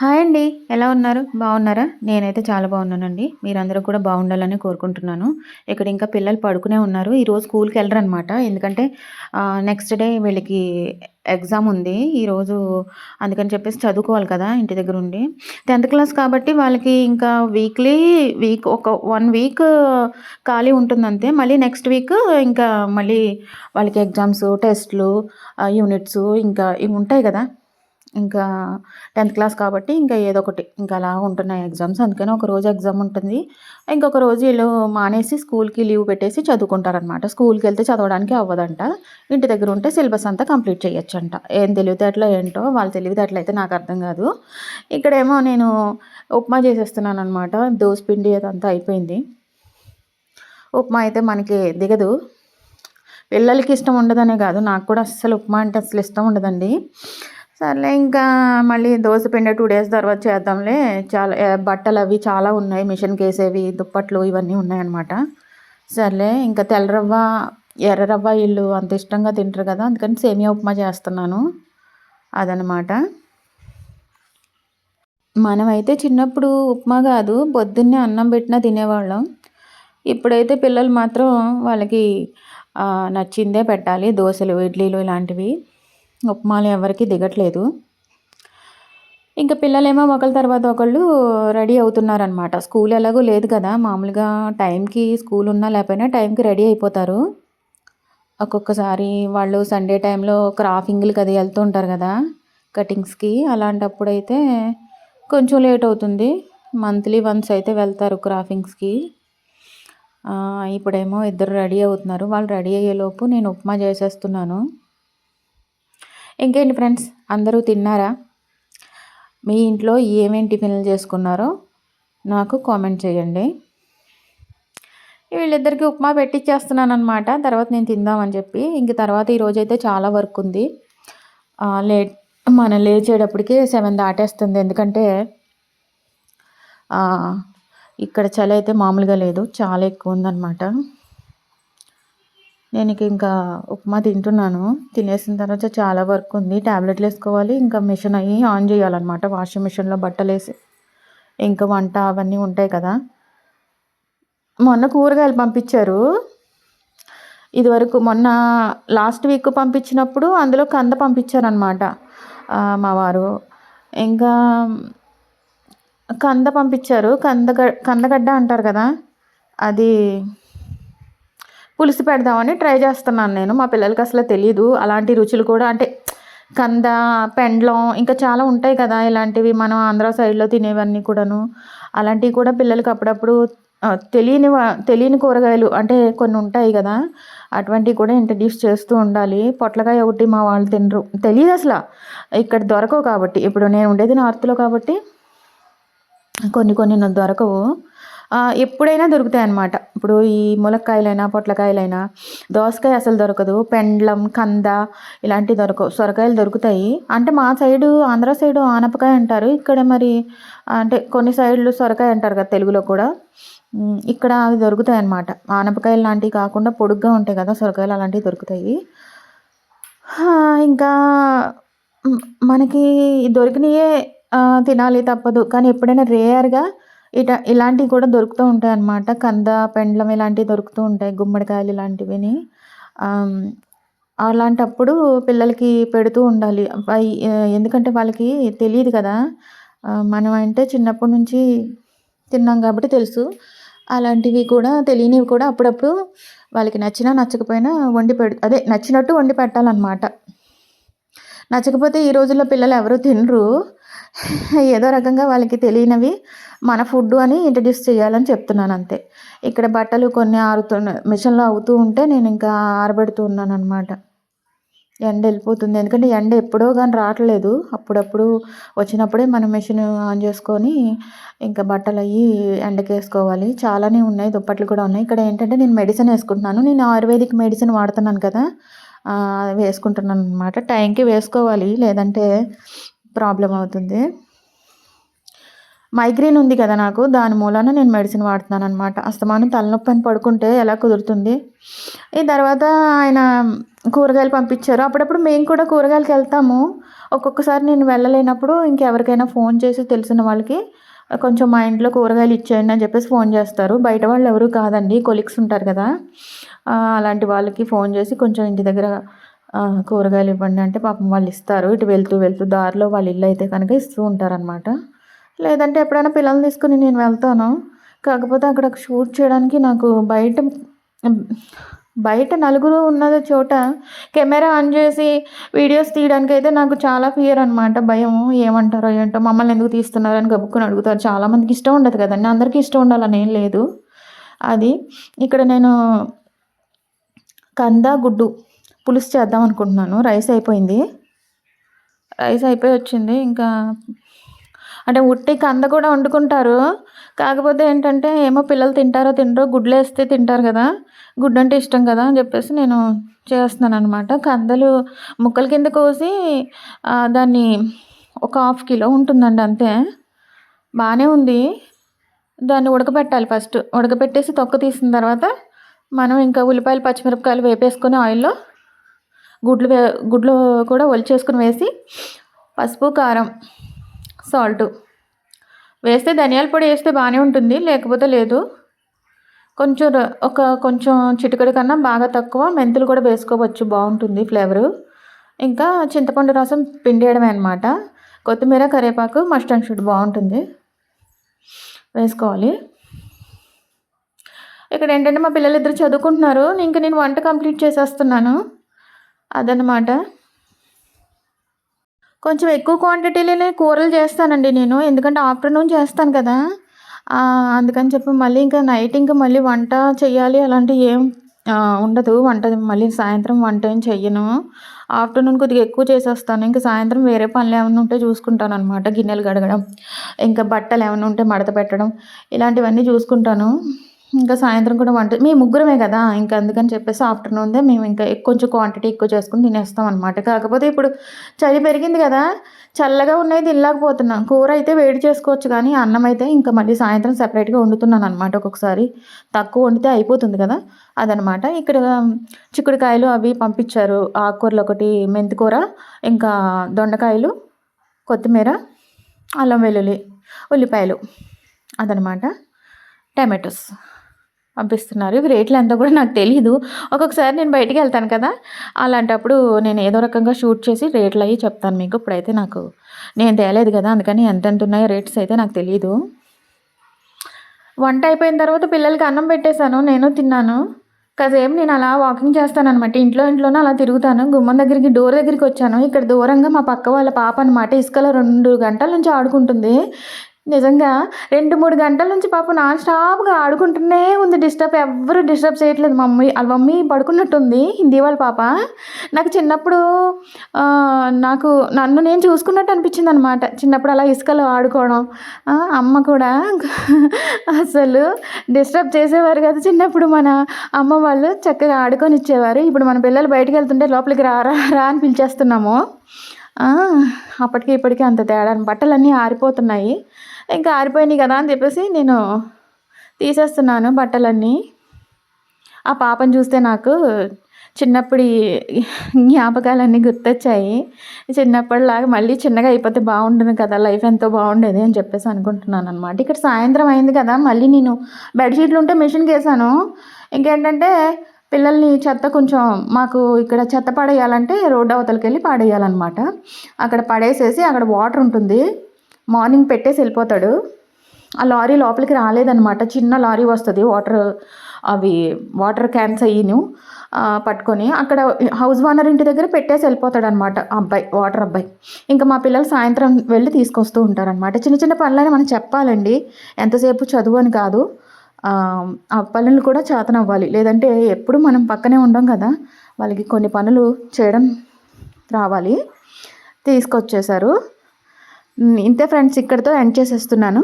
Hi అండి. ఎలా ఉన్నారు? బాగున్నారా? నేనైతే చాలా బాగున్నానండి. మీరందరూ కూడా బాగుండాలని కోరుకుంటున్నాను. ఇక్కడ ఇంకా పిల్లలు పడుకునే ఉన్నారు. ఈరోజు స్కూల్కి వెళ్ళరు అనమాట ఎందుకంటే నెక్స్ట్ డే వీళ్ళకి ఎగ్జామ్ ఉంది. ఈరోజు అందుకని చెప్పేసి చదువుకోవాలి కదా ఇంటి దగ్గర ఉండి. టెన్త్ క్లాస్ కాబట్టి వాళ్ళకి ఇంకా వీక్లీ వీక్ ఒక వన్ వీక్ ఖాళీ ఉంటుంది అంతే మళ్ళీ నెక్స్ట్ వీక్ ఇంకా మళ్ళీ వాళ్ళకి ఎగ్జామ్స్ టెస్ట్లు యూనిట్స్ ఇంకా ఇవి ఉంటాయి కదా. ఇంకా టెన్త్ క్లాస్ కాబట్టి ఇంకా ఏదో ఒకటి ఇంకా అలా ఉంటున్నాయి ఎగ్జామ్స్. అందుకని ఒక రోజు ఎగ్జామ్ ఉంటుంది. ఇంకొక రోజు వీళ్ళు మానేసి స్కూల్కి లీవ్ పెట్టేసి చదువుకుంటారనమాట స్కూల్కి వెళ్తే చదవడానికి అవ్వదంట. ఇంటి దగ్గర ఉంటే సిలబస్ అంతా కంప్లీట్ చేయొచ్చంట ఏం తెలివితేటలో ఏంటో వాళ్ళు తెలివితేటలు అయితే నాకు అర్థం కాదు. ఇక్కడేమో నేను ఉప్మా చేసేస్తున్నాను అనమాట పిండి అదంతా అయిపోయింది. ఉప్మా అయితే మనకి దిగదు. పిల్లలకి ఇష్టం ఉండదనే కాదు. నాకు కూడా అస్సలు ఉప్మా అంటే అసలు ఇష్టం ఉండదండి. సర్లే ఇంకా మళ్ళీ దోశ పిండి టూ డేస్ తర్వాత చేద్దాంలే. చాలా బట్టలు అవి చాలా ఉన్నాయి మిషన్కి వేసేవి దుప్పట్లు ఇవన్నీ ఉన్నాయన్నమాట. సర్లే ఇంకా తెల్లరవ్వ ఎర్రరవ్వ వీళ్ళు ఇల్లు అంత ఇష్టంగా తింటారు కదా అందుకని సేమియా ఉప్మా చేస్తున్నాను. అదనమాట మనమైతే చిన్నప్పుడు ఉప్మా కాదు పొద్దున్నే అన్నం పెట్టినా తినేవాళ్ళం. ఇప్పుడైతే పిల్లలు మాత్రం వాళ్ళకి నచ్చిందే పెట్టాలి దోశలు ఇడ్లీలు ఇలాంటివి. ఉప్మాలు ఎవరికి దిగట్లేదు. ఇంకా పిల్లలేమో ఒకళ్ళ తర్వాత ఒకళ్ళు రెడీ అవుతున్నారనమాట స్కూల్ ఎలాగో లేదు కదా. మామూలుగా టైంకి స్కూల్ ఉన్నా లేకపోయినా టైంకి రెడీ అయిపోతారు. ఒక్కొక్కసారి వాళ్ళు సండే టైంలో క్రాఫింగ్లకి అది వెళ్తూ ఉంటారు కదా కటింగ్స్కి. అలాంటప్పుడు అయితే కొంచెం లేట్ అవుతుంది. మంత్లీ వన్స్ అయితే వెళ్తారు క్రాఫింగ్స్కి ఇప్పుడేమో ఇద్దరు రెడీ అవుతున్నారు. వాళ్ళు రెడీ అయ్యేలోపు నేను ఉప్మా చేసేస్తున్నాను. ఇంకేంటి ఫ్రెండ్స్? అందరూ తిన్నారా? మీ ఇంట్లో ఏమేమి టిఫిన్లు చేసుకున్నారో నాకు కామెంట్ చేయండి. వీళ్ళిద్దరికి ఉప్మా పెట్టిచ్చేస్తున్నాను అనమాట తర్వాత నేను తిందామని చెప్పి. ఇంక తర్వాత ఈరోజు అయితే చాలా వర్క్ ఉంది. లేట్ మనం లేచేటప్పటికి సెవెన్ దాటేస్తుంది. ఎందుకంటే ఇక్కడ చలి అయితే మామూలుగా లేదు. చాలా ఎక్కువ ఉందన్నమాట. నేను ఇంకా ఉప్మా తింటున్నాను. తినేసిన తర్వాత చాలా వర్క్ ఉంది ట్యాబ్లెట్లు వేసుకోవాలి ఇంకా మిషన్ అయ్యి ఆన్ చేయాలన్నమాట. వాషింగ్ మిషన్లో బట్టలు వేసి ఇంకా వంట అవన్నీ ఉంటాయి కదా. మొన్న కూరగాయలు పంపించారు. ఇదివరకు మొన్న లాస్ట్ వీక్ పంపించినప్పుడు అందులో కంద పంపించారనమాట మా వారు. ఇంకా కంద పంపించారు. కంద కందగడ్డ అంటారు కదా. అది పులుసు పెడదామని ట్రై చేస్తున్నాను నేను. మా పిల్లలకి అసలు తెలియదు అలాంటి రుచులు కూడా అంటే కంద పెండ్లం ఇంకా చాలా ఉంటాయి కదా. ఇలాంటివి మనం ఆంధ్ర సైడ్లో తినేవన్నీ కూడాను. అలాంటివి కూడా పిల్లలకి అప్పుడప్పుడు తెలియని తెలియని కూరగాయలు అంటే కొన్ని ఉంటాయి కదా. అటువంటివి కూడా ఇంట్రడ్యూస్ చేస్తూ ఉండాలి. పొట్లకాయ ఒకటి మా వాళ్ళు తినరు. తెలియదు అసలు. ఇక్కడ దొరకవు కాబట్టి. ఇప్పుడు నేను ఉండేది నార్త్లో కాబట్టి కొన్ని కొన్ని దొరకవు. ఎప్పుడైనా దొరుకుతాయి అన్నమాట ఇప్పుడు ఈ ములక్కాయలైనా పొట్లకాయలైనా దోసకాయ అసలు దొరకదు. పెండ్లం కంద ఇలాంటివి దొరకవు సొరకాయలు దొరుకుతాయి. అంటే మా సైడు ఆంధ్ర సైడు ఆనపకాయ అంటారు. ఇక్కడ మరి అంటే కొన్ని సైడ్లు సొరకాయ అంటారు కదా తెలుగులో కూడా. ఇక్కడ అవి దొరుకుతాయి అన్నమాట ఆనపకాయలు లాంటివి కాకుండా పొడుగ్గా ఉంటాయి కదా సొరకాయలు అలాంటివి దొరుకుతాయి. ఇంకా మనకి దొరికినయే తినాలి తప్పదు. కానీ ఎప్పుడైనా రేయర్గా ఇట ఇలాంటివి కూడా దొరుకుతూ ఉంటాయి అన్నమాట కంద పెండ్లం ఇలాంటివి దొరుకుతూ ఉంటాయి. గుమ్మడికాయలు ఇలాంటివిని. అలాంటప్పుడు పిల్లలకి పెడుతూ ఉండాలి. ఎందుకంటే వాళ్ళకి తెలియదు కదా. మనం అంటే చిన్నప్పటి నుంచి తిన్నాం కాబట్టి తెలుసు. అలాంటివి కూడా తెలియనివి కూడా అప్పుడప్పుడు వాళ్ళకి నచ్చినా నచ్చకపోయినా వండి పెడు అదే నచ్చినట్టు వండి పెట్టాలన్నమాట. నచ్చకపోతే ఈ రోజుల్లో పిల్లలు ఎవరు తినరు. ఏదో రకంగా వాళ్ళకి తెలియనివి మన ఫుడ్ అని ఇంట్రడ్యూస్ చేయాలని చెప్తున్నాను అంతే. ఇక్కడ బట్టలు కొన్ని ఆరుతున్న మిషన్లో అవుతూ ఉంటే నేను ఇంకా ఆరబెడుతూ ఉన్నాను అనమాట ఎండ వెళ్ళిపోతుంది. ఎందుకంటే ఎండ ఎప్పుడో కానీ రావట్లేదు. అప్పుడప్పుడు వచ్చినప్పుడే మనం మిషన్ ఆన్ చేసుకొని ఇంకా బట్టలు అవి ఎండకేసుకోవాలి చాలానే ఉన్నాయి. దుప్పట్లు కూడా ఉన్నాయి. ఇక్కడ ఏంటంటే నేను మెడిసిన్ వేసుకుంటున్నాను. నేను ఆయుర్వేదిక్ మెడిసిన్ వాడుతున్నాను కదా. వేసుకుంటున్నాను అనమాట టైంకి వేసుకోవాలి. లేదంటే ప్రాబ్లం అవుతుంది. మైగ్రేన్ ఉంది కదా నాకు. దాని మూలాన నేను మెడిసిన్ వాడుతున్నాను అనమాట అస్తమానం తలనొప్పి అని పడుకుంటే ఎలా కుదురుతుంది? ఈ తర్వాత ఆయన కూరగాయలు పంపించారు. అప్పుడప్పుడు మేము కూడా కూరగాయలకి వెళ్తాము. ఒక్కొక్కసారి నేను వెళ్ళలేనప్పుడు ఇంకెవరికైనా ఫోన్ చేసి తెలిసిన వాళ్ళకి కొంచెం మా ఇంట్లో కూరగాయలు ఇచ్చేయండి అని చెప్పేసి ఫోన్ చేస్తారు. బయట వాళ్ళు ఎవరు కాదండి కొలిక్స్ ఉంటారు కదా. అలాంటి వాళ్ళకి ఫోన్ చేసి కొంచెం ఇంటి దగ్గర కూరగాయలు ఇవ్వండి అంటే పాపం వాళ్ళు ఇస్తారు. ఇటు వెళ్తూ వెళ్తూ దారిలో వాళ్ళ ఇల్లు అయితే కనుక ఇస్తూ ఉంటారనమాట లేదంటే ఎప్పుడైనా పిల్లల్ని తీసుకుని నేను వెళ్తాను. కాకపోతే అక్కడ షూట్ చేయడానికి నాకు బయట బయట నలుగురు ఉన్న చోట కెమెరా ఆన్ చేసి వీడియోస్ తీయడానికి అయితే నాకు చాలా ఫియర్ అనమాట భయం ఏమంటారో ఏంటో మమ్మల్ని ఎందుకు తీస్తున్నారు అని గబుక్కుని అడుగుతారు. చాలామందికి ఇష్టం ఉండదు కదండి. అందరికీ ఇష్టం ఉండాలని ఏం లేదు. అది ఇక్కడ నేను కంద గుడ్డు పులుసు చేద్దాం అనుకుంటున్నాను. రైస్ అయిపోయింది. రైస్ అయిపోయి వచ్చింది. ఇంకా అంటే ఉట్టి కంద కూడా వండుకుంటారు. కాకపోతే ఏంటంటే ఏమో పిల్లలు తింటారో తినరో గుడ్లు వేస్తే తింటారు కదా. గుడ్డు అంటే ఇష్టం కదా అని చెప్పేసి నేను చేస్తున్నాను అనమాట కందలు ముక్కల కింద కోసి దాన్ని ఒక హాఫ్ కిలో ఉంటుందండి అంతే. బాగానే ఉంది. దాన్ని ఉడకబెట్టాలి ఫస్ట్. ఉడకబెట్టేసి తొక్క తీసిన తర్వాత మనం ఇంకా ఉల్లిపాయలు పచ్చిమిరపకాయలు వేపేసుకొని ఆయిల్లో గుడ్లు వే గుడ్లు కూడా ఒలిచేసుకుని వేసి పసుపు కారం సాల్ట్. వేస్తే ధనియాల పొడి వేస్తే బాగానే ఉంటుంది లేకపోతే లేదు. కొంచెం ఒక కొంచెం చిటికడి కన్నా బాగా తక్కువ మెంతులు కూడా వేసుకోవచ్చు బాగుంటుంది ఫ్లేవరు. ఇంకా చింతపండు రసం పిండేయడమే అనమాట కొత్తిమీర కరివేపాకు మస్టర్డ్ షూట్ బాగుంటుంది. వేసుకోవాలి. ఇక్కడ ఏంటంటే మా పిల్లలు ఇద్దరు చదువుకుంటున్నారు ఇంకా నేను వంట కంప్లీట్ చేసేస్తున్నాను. అదనమాట కొంచెం ఎక్కువ క్వాంటిటీలోనే కూరలు చేస్తానండి నేను. ఎందుకంటే ఆఫ్టర్నూన్ చేస్తాను కదా. అందుకని చెప్పి మళ్ళీ ఇంకా నైట్ ఇంకా మళ్ళీ వంట చేయాలి అలాంటివి ఏం ఉండదు. వంట మళ్ళీ సాయంత్రం వంట ఏం చెయ్యను. ఆఫ్టర్నూన్ కొద్దిగా ఎక్కువ చేసేస్తాను. ఇంకా సాయంత్రం వేరే పనులు ఏమైనా ఉంటే చూసుకుంటాను అనమాట గిన్నెలు కడగడం ఇంకా బట్టలు ఏమైనా ఉంటే మడత పెట్టడం ఇలాంటివన్నీ చూసుకుంటాను. ఇంకా సాయంత్రం కూడా వంట మేము ముగ్గురమే కదా ఇంకా అందుకని చెప్పేసి ఆఫ్టర్నూన్దే మేము ఇంకా కొంచెం క్వాంటిటీ ఎక్కువ చేసుకుని తినేస్తాం అనమాట కాకపోతే ఇప్పుడు చలి పెరిగింది కదా చల్లగా ఉన్నాయి తినలేకపోతున్నాం. కూర అయితే వేడి చేసుకోవచ్చు కానీ అన్నం అయితే ఇంకా మళ్ళీ సాయంత్రం సెపరేట్గా వండుతున్నాను అనమాట ఒక్కొక్కసారి. తక్కువ వండితే అయిపోతుంది కదా అదనమాట ఇక్కడ చిక్కుడుకాయలు అవి పంపించారు. ఆకుకూరలు ఒకటి మెంతికూర ఇంకా దొండకాయలు కొత్తిమీర అల్లం వెల్లుల్లి ఉల్లిపాయలు అదనమాట టమాటోస్. పంపిస్తున్నారు. ఇవి రేట్లు ఎంతో కూడా నాకు తెలియదు ఒక్కొక్కసారి నేను బయటికి వెళ్తాను కదా అలాంటప్పుడు నేను ఏదో రకంగా షూట్ చేసి రేట్లు అవి చెప్తాను మీకు. ఇప్పుడైతే నాకు నేను తేలేదు కదా అందుకని ఎంతెంత ఉన్నాయో రేట్స్ అయితే నాకు తెలియదు వంట అయిపోయిన తర్వాత పిల్లలకి అన్నం పెట్టేశాను నేను తిన్నాను. కాసేపు నేను అలా వాకింగ్ చేస్తాను అనమాట ఇంట్లో ఇంట్లోనే అలా తిరుగుతాను. గుమ్మం దగ్గరికి డోర్ దగ్గరికి వచ్చాను. ఇక్కడ దూరంగా మా పక్క వాళ్ళ పాప అనమాట ఇసుకలో రెండు గంటల నుంచి ఆడుకుంటుంది. నిజంగా రెండు మూడు గంటల నుంచి పాప నాన్ స్టాప్గా ఆడుకుంటూనే ఉంది. డిస్టర్బ్ ఎవ్వరు డిస్టర్బ్ చేయట్లేదు. మమ్మీ వాళ్ళ మమ్మీ పడుకున్నట్టుంది హిందీ వాళ్ళ పాప. నాకు చిన్నప్పుడు నాకు నన్ను నేను చూసుకున్నట్టు అనిపించింది అనమాట చిన్నప్పుడు అలా ఇసుకలో ఆడుకోవడం. అమ్మ కూడా అసలు డిస్టర్బ్ చేసేవారు కదా చిన్నప్పుడు మన అమ్మ వాళ్ళు చక్కగా ఆడుకొని ఇచ్చేవారు ఇప్పుడు మన పిల్లలు బయటకు వెళ్తుంటే లోపలికి రా రా అని పిలిచేస్తున్నాము. అప్పటికి ఇప్పటికీ అంత తేడా బట్టలన్నీ ఆరిపోతున్నాయి. ఇంకా ఆరిపోయినాయి కదా అని చెప్పేసి నేను తీసేస్తున్నాను బట్టలన్నీ. ఆ పాపను చూస్తే నాకు చిన్నప్పటి జ్ఞాపకాలన్నీ గుర్తొచ్చాయి. చిన్నప్పటిలాగా మళ్ళీ చిన్నగా అయిపోతే బాగుంటుంది కదా లైఫ్ ఎంతో బాగుండేది అని చెప్పేసి అనుకుంటున్నాను అనమాట ఇక్కడ సాయంత్రం అయింది కదా మళ్ళీ నేను బెడ్షీట్లు ఉంటే మిషన్కి వేసాను ఇంకేంటంటే పిల్లల్ని చెత్త కొంచెం మాకు ఇక్కడ చెత్త పడేయాలంటే రోడ్డు అవతలకి వెళ్ళి పడేయాలన్నమాట. అక్కడ పడేసేసి అక్కడ వాటర్ ఉంటుంది. మార్నింగ్ పెట్టేసి వెళ్ళిపోతాడు. ఆ లారీ లోపలికి రాలేదనమాట చిన్న లారీ వస్తుంది. వాటర్ అవి వాటర్ క్యాన్స్ అయ్యిను పట్టుకొని అక్కడ హౌస్ ఓనర్ ఇంటి దగ్గర పెట్టేసి వెళ్ళిపోతాడు అనమాట అబ్బాయి వాటర్ అబ్బాయి. ఇంకా మా పిల్లలు సాయంత్రం వెళ్ళి తీసుకొస్తూ ఉంటారనమాట చిన్న చిన్న పనులని మనం చెప్పాలండి. ఎంతసేపు చదువు అని కాదు. ఆ పనులు కూడా చేతనవ్వాలి. లేదంటే ఎప్పుడు మనం పక్కనే ఉండం కదా. వాళ్ళకి కొన్ని పనులు చేయడం రావాలి. తీసుకొచ్చేసారు ఇంతే ఫ్రెండ్స్ ఇక్కడితో ఎండ్ చేసేస్తున్నాను.